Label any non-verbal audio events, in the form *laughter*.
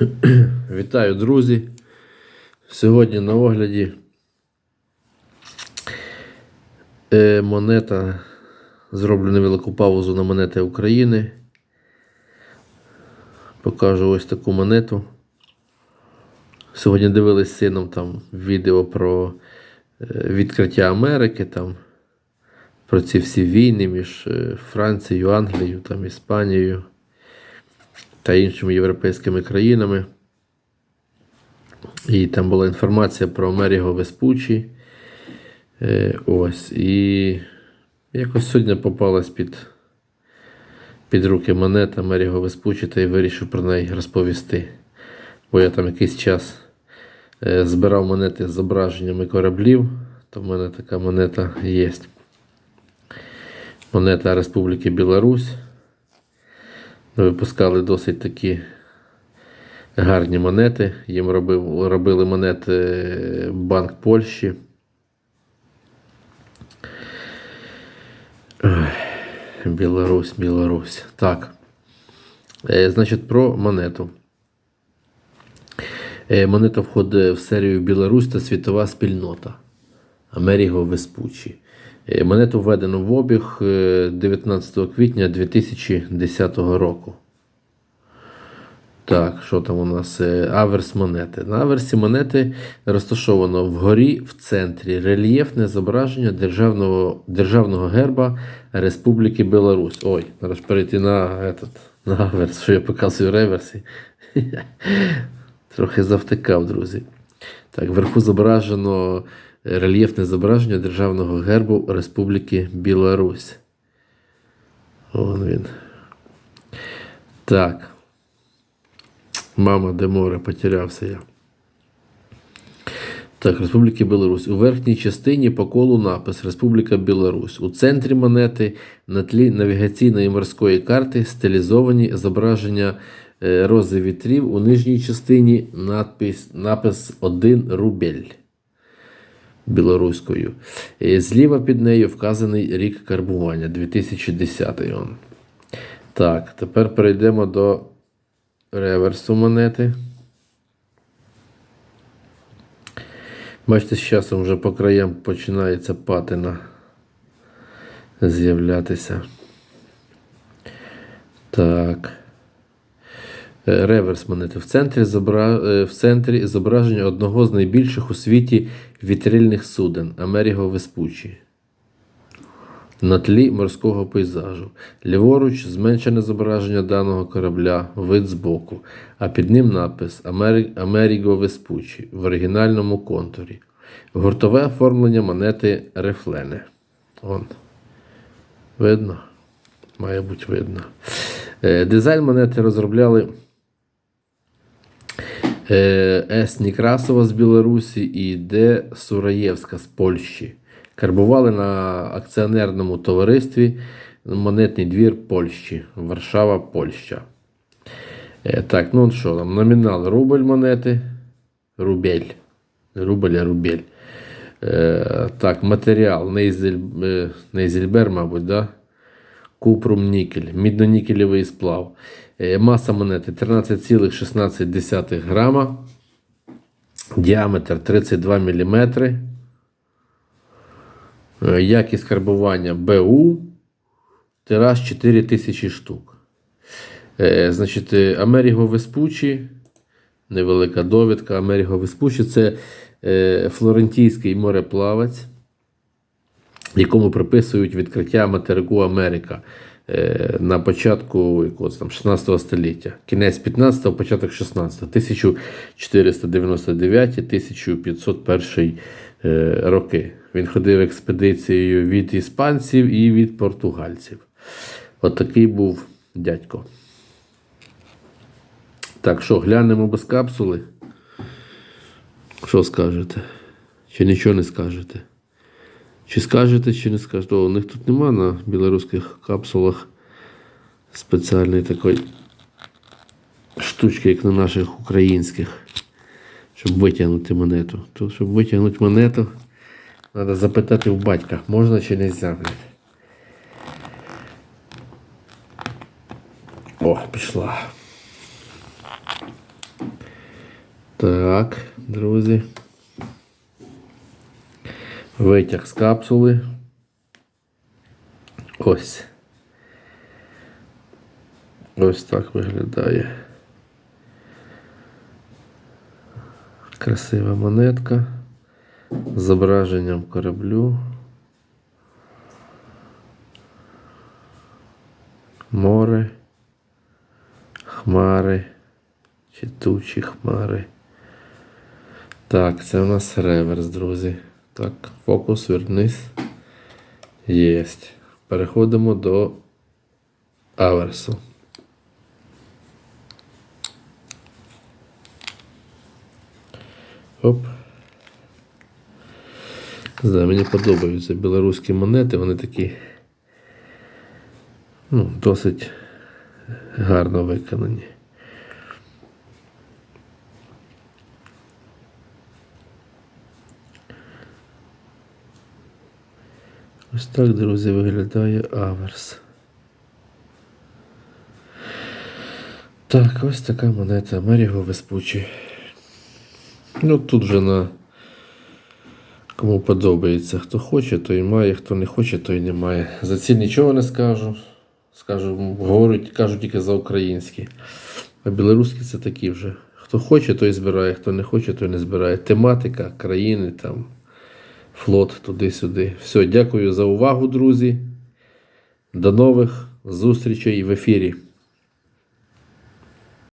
*clears throat* Вітаю, друзі! Сьогодні на огляді е, монета. Зроблю невелику паузу на монети України. Покажу ось таку монету. Сьогодні дивились з сином там відео про е, відкриття Америки, там, про ці всі війни між е, Францією, Англією, там, Іспанією та іншими європейськими країнами. І там була інформація про Амеріго Веспучі. Е, ось. І якось сьогодні попалась під, під руки монета Амеріго Веспучі та й вирішив про неї розповісти. Бо я там якийсь час е, збирав монети з зображеннями кораблів, то в мене така монета є. Монета Республіки Білорусь. Випускали досить такі гарні монети. Їм робив, робили монети Банк Польщі. Білорусь, Білорусь. Так. Е, значить, про монету. Е, монета входить в серію Білорусь та світова спільнота Америго Веспучі. Е, Монету введено в обіг е, 19 квітня 2010 року. Так, що там у нас? Е, Аверс монети. На аверсі монети розташовано вгорі в центрі рельєфне зображення державного, державного герба Республіки Білорусь. Ой, ж перейти на, этот, на аверс, що я показую реверсі. *laughs* Трохи завтикав, друзі. Так, вверху зображено рельєфне зображення державного гербу Республіки Білорусь. Вон він. Так. Мама, де море, потерявся я. Так, Республіки Білорусь. У верхній частині по колу напис Республіка Білорусь. У центрі монети на тлі навігаційної морської карти стилізовані зображення е, рози вітрів. У нижній частині надпис, напис 1 рубель білоруською. Е, Зліва під нею вказаний рік карбування 2010. он. Так, тепер перейдемо до реверсу монети. Бачите, з часом вже по краям починається патина з'являтися. Так. Е, Реверс монети. В центрі, е, в центрі зображення одного з найбільших у світі вітрильних суден Америго Веспучі. На тлі морського пейзажу. Ліворуч зменшене зображення даного корабля, вид збоку, а під ним напис Америго Веспучі в оригінальному контурі. Гуртове оформлення монети Рефлене. Он. Видно? Має бути видно. Е, Дизайн монети розробляли С. Некрасова з Білорусі і Д. Сураєвська з Польщі. Карбували на акціонерному товаристві Монетний двір Польщі, Варшава, Польща. Е, Так, ну що там? Номінал рубль монети. Рубель. Рубль, а рубель. Е, Так, матеріал. Нейзель, е, Нейзельбер, мабуть, да? Купрум нікель, мідно-нікелевий сплав. Е, Маса монети 13,16 грама. Діаметр 32 мм. Е, Якість карбування БУ. Тираж 4000 штук. Е, Значить, Америго Веспучі. Невелика довідка. Америго Веспучі це флорентійський мореплавець, якому приписують відкриття материку Америка е, на початку якогось там 16 століття. Кінець 15-го, початок 16-го, 1499-1501 е, роки. Він ходив експедицією від іспанців і від португальців. От такий був дядько. Так, що, глянемо без капсули? Що скажете? Чи нічого не скажете? Чи скажете, чи не скажете? У них тут нема на білоруських капсулах спеціальної такої штучки, як на наших українських, щоб витягнути монету. Тут, щоб витягнути монету, треба запитати у батька, можна чи не можна. О, пішла. Так, друзі. Витяг з капсули. Ось. Ось так виглядає. Красива монетка з зображенням кораблю. Море, хмари, чи тучі хмари. Так, це у нас реверс, друзі. Так, фокус вернись. Єсть. Переходимо до аверсу. Оп. Знаю, мені подобаються білоруські монети, вони такі ну, досить гарно виконані. Ось так, друзі, виглядає аверс. Так, ось така монета Меріго Веспучі. Ну тут вже на кому подобається. Хто хоче, той має, хто не хоче, той не має. За ці нічого не скажу. Скажу, говорять, кажу тільки за українські. А білоруські це такі вже. Хто хоче, той збирає, хто не хоче, той не збирає. Тематика, країни, там, флот, туди-сюди. Все, дякую за увагу, друзі. До нових зустрічей в ефірі.